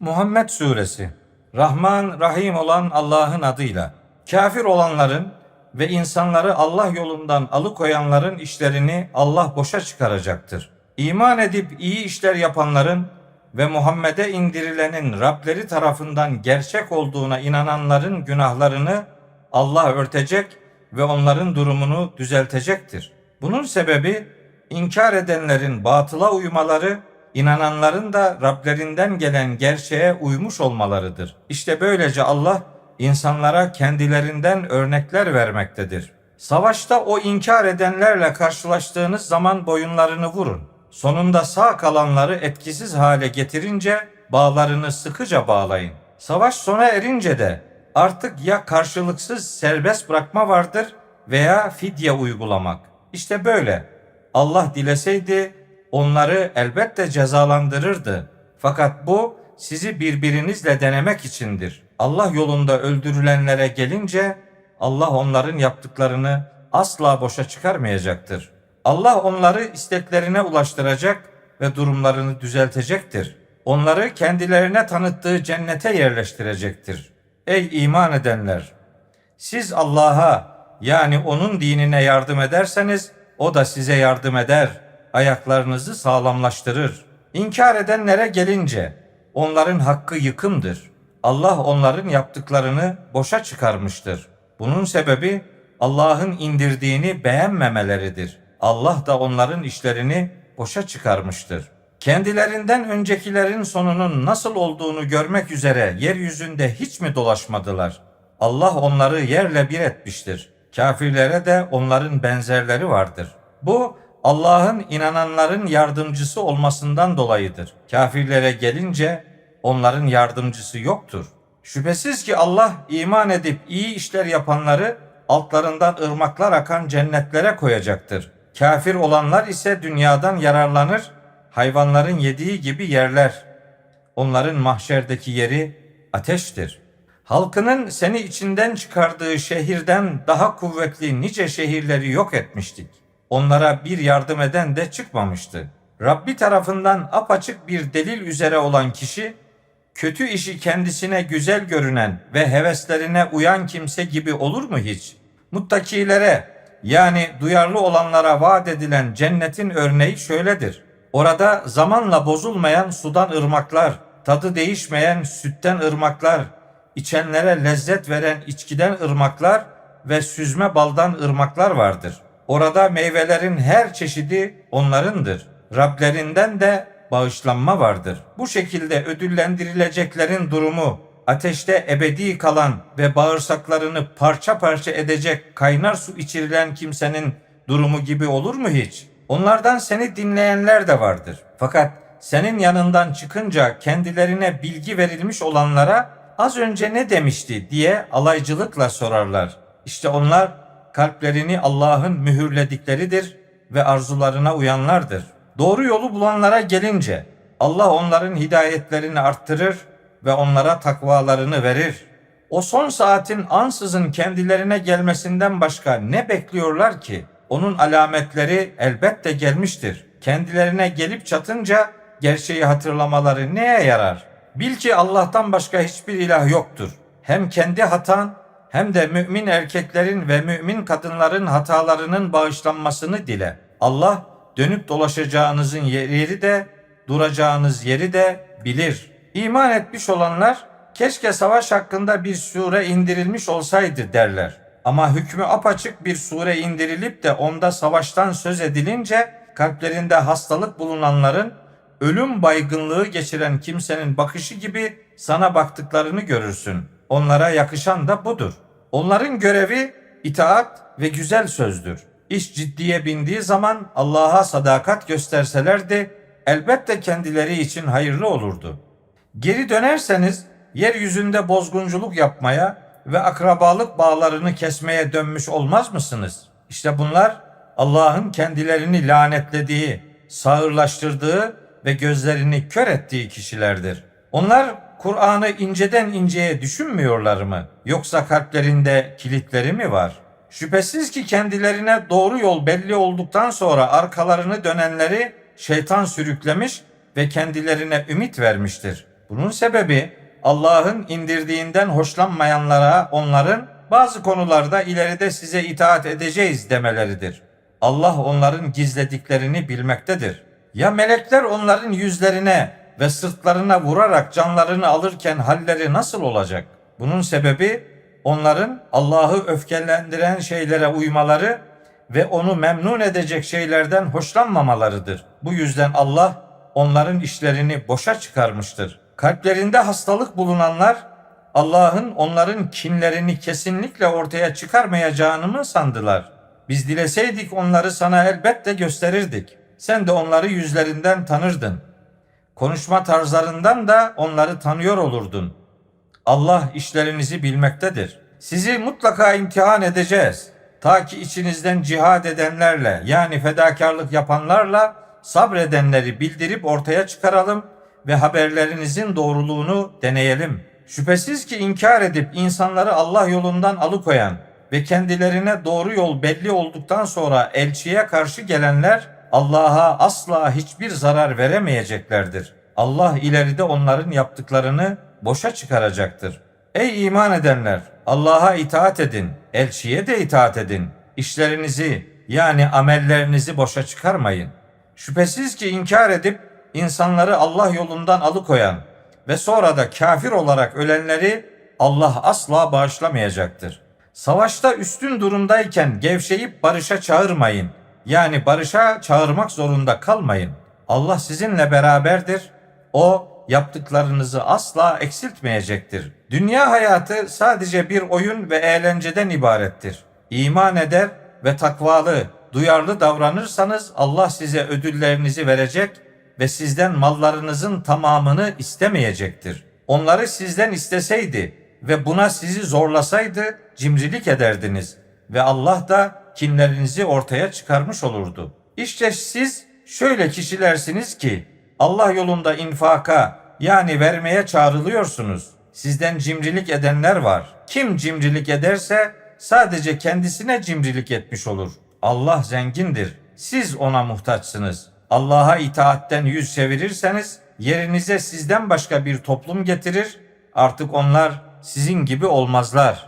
Muhammed Suresi Rahman Rahim olan Allah'ın adıyla kafir olanların ve insanları Allah yolundan alıkoyanların işlerini Allah boşa çıkaracaktır. İman edip iyi işler yapanların ve Muhammed'e indirilenin Rableri tarafından gerçek olduğuna inananların günahlarını Allah örtecek ve onların durumunu düzeltecektir. Bunun sebebi inkar edenlerin batıla uymaları, inananların da Rablerinden gelen gerçeğe uymuş olmalarıdır. İşte böylece Allah insanlara kendilerinden örnekler vermektedir. Savaşta o inkar edenlerle karşılaştığınız zaman boyunlarını vurun. Sonunda sağ kalanları etkisiz hale getirince bağlarını sıkıca bağlayın. Savaş sona erince de artık ya karşılıksız serbest bırakma vardır veya fidye uygulamak. İşte böyle. Allah dileseydi onları elbette cezalandırırdı. Fakat bu sizi birbirinizle denemek içindir. Allah yolunda öldürülenlere gelince Allah onların yaptıklarını asla boşa çıkarmayacaktır. Allah onları isteklerine ulaştıracak ve durumlarını düzeltecektir. Onları kendilerine tanıttığı cennete yerleştirecektir. Ey iman edenler! Siz Allah'a yani onun dinine yardım ederseniz o da size yardım eder. Ayaklarınızı sağlamlaştırır. İnkar edenlere gelince onların hakkı yıkımdır. Allah onların yaptıklarını boşa çıkarmıştır. Bunun sebebi Allah'ın indirdiğini beğenmemeleridir. Allah da onların işlerini boşa çıkarmıştır. Kendilerinden öncekilerin sonunun nasıl olduğunu görmek üzere yeryüzünde hiç mi dolaşmadılar? Allah onları yerle bir etmiştir. Kafirlere de onların benzerleri vardır. Bu Allah'ın inananların yardımcısı olmasından dolayıdır. Kafirlere gelince onların yardımcısı yoktur. Şüphesiz ki Allah iman edip iyi işler yapanları altlarından ırmaklar akan cennetlere koyacaktır. Kafir olanlar ise dünyadan yararlanır, hayvanların yediği gibi yerler. Onların mahşerdeki yeri ateştir. Halkının seni içinden çıkardığı şehirden daha kuvvetli nice şehirleri yok etmiştik. Onlara bir yardım eden de çıkmamıştı. Rabbi tarafından apaçık bir delil üzere olan kişi, kötü işi kendisine güzel görünen ve heveslerine uyan kimse gibi olur mu hiç? Muttakilere yani duyarlı olanlara vaat edilen cennetin örneği şöyledir. Orada zamanla bozulmayan sudan ırmaklar, tadı değişmeyen sütten ırmaklar, içenlere lezzet veren içkiden ırmaklar ve süzme baldan ırmaklar vardır. Orada meyvelerin her çeşidi onlarındır. Rablerinden de bağışlanma vardır. Bu şekilde ödüllendirileceklerin durumu ateşte ebedi kalan ve bağırsaklarını parça parça edecek kaynar su içirilen kimsenin durumu gibi olur mu hiç? Onlardan seni dinleyenler de vardır. Fakat senin yanından çıkınca kendilerine bilgi verilmiş olanlara az önce ne demişti diye alaycılıkla sorarlar. İşte onlar kalplerini Allah'ın mühürledikleridir ve arzularına uyanlardır. Doğru yolu bulanlara gelince Allah onların hidayetlerini arttırır ve onlara takvalarını verir. O son saatin ansızın kendilerine gelmesinden başka ne bekliyorlar ki? Onun alametleri elbette gelmiştir. Kendilerine gelip çatınca gerçeği hatırlamaları neye yarar? Bil ki Allah'tan başka hiçbir ilah yoktur. Hem kendi hatan hem de mümin erkeklerin ve mümin kadınların hatalarının bağışlanmasını dile. Allah dönüp dolaşacağınızın yeri de duracağınız yeri de bilir. İman etmiş olanlar keşke savaş hakkında bir sure indirilmiş olsaydı derler. Ama hükmü apaçık bir sure indirilip de onda savaştan söz edilince kalplerinde hastalık bulunanların ölüm baygınlığı geçiren kimsenin bakışı gibi sana baktıklarını görürsün. Onlara yakışan da budur. Onların görevi itaat ve güzel sözdür. İş ciddiye bindiği zaman Allah'a sadakat gösterselerdi elbette kendileri için hayırlı olurdu. Geri dönerseniz yeryüzünde bozgunculuk yapmaya ve akrabalık bağlarını kesmeye dönmüş olmaz mısınız? İşte bunlar Allah'ın kendilerini lanetlediği, sağırlaştırdığı ve gözlerini kör ettiği kişilerdir. Onlar Kur'an'ı inceden inceye düşünmüyorlar mı? Yoksa kalplerinde kilitleri mi var? Şüphesiz ki kendilerine doğru yol belli olduktan sonra arkalarını dönenleri şeytan sürüklemiş ve kendilerine ümit vermiştir. Bunun sebebi Allah'ın indirdiğinden hoşlanmayanlara onların bazı konularda ileride size itaat edeceğiz demeleridir. Allah onların gizlediklerini bilmektedir. Ya melekler onların yüzlerine ve sırtlarına vurarak canlarını alırken halleri nasıl olacak? Bunun sebebi onların Allah'ı öfkelendiren şeylere uymaları ve onu memnun edecek şeylerden hoşlanmamalarıdır. Bu yüzden Allah onların işlerini boşa çıkarmıştır. Kalplerinde hastalık bulunanlar Allah'ın onların kinlerini kesinlikle ortaya çıkarmayacağını mı sandılar? Biz dileseydik onları sana elbette gösterirdik. Sen de onları yüzlerinden tanırdın. Konuşma tarzlarından da onları tanıyor olurdun. Allah işlerinizi bilmektedir. Sizi mutlaka imtihan edeceğiz. Ta ki içinizden cihad edenlerle yani fedakarlık yapanlarla sabredenleri bildirip ortaya çıkaralım ve haberlerinizin doğruluğunu deneyelim. Şüphesiz ki inkar edip insanları Allah yolundan alıkoyan ve kendilerine doğru yol belli olduktan sonra elçiye karşı gelenler Allah'a asla hiçbir zarar veremeyeceklerdir. Allah ileride onların yaptıklarını boşa çıkaracaktır. Ey iman edenler! Allah'a itaat edin, elçiye de itaat edin. İşlerinizi yani amellerinizi boşa çıkarmayın. Şüphesiz ki inkar edip insanları Allah yolundan alıkoyan ve sonra da kafir olarak ölenleri Allah asla bağışlamayacaktır. Savaşta üstün durumdayken gevşeyip barışa çağırmayın. Yani barışa çağırmak zorunda kalmayın. Allah sizinle beraberdir. O yaptıklarınızı asla eksiltmeyecektir. Dünya hayatı sadece bir oyun ve eğlenceden ibarettir. İman eder ve takvalı, duyarlı davranırsanız Allah size ödüllerinizi verecek ve sizden mallarınızın tamamını istemeyecektir. Onları sizden isteseydi ve buna sizi zorlasaydı cimrilik ederdiniz ve Allah da kinlerinizi ortaya çıkarmış olurdu. İşte siz şöyle kişilersiniz ki Allah yolunda infaka yani vermeye çağrılıyorsunuz. Sizden cimrilik edenler var. Kim cimrilik ederse sadece kendisine cimrilik etmiş olur. Allah zengindir. Siz ona muhtaçsınız. Allah'a itaatten yüz çevirirseniz yerinize sizden başka bir toplum getirir. Artık onlar sizin gibi olmazlar.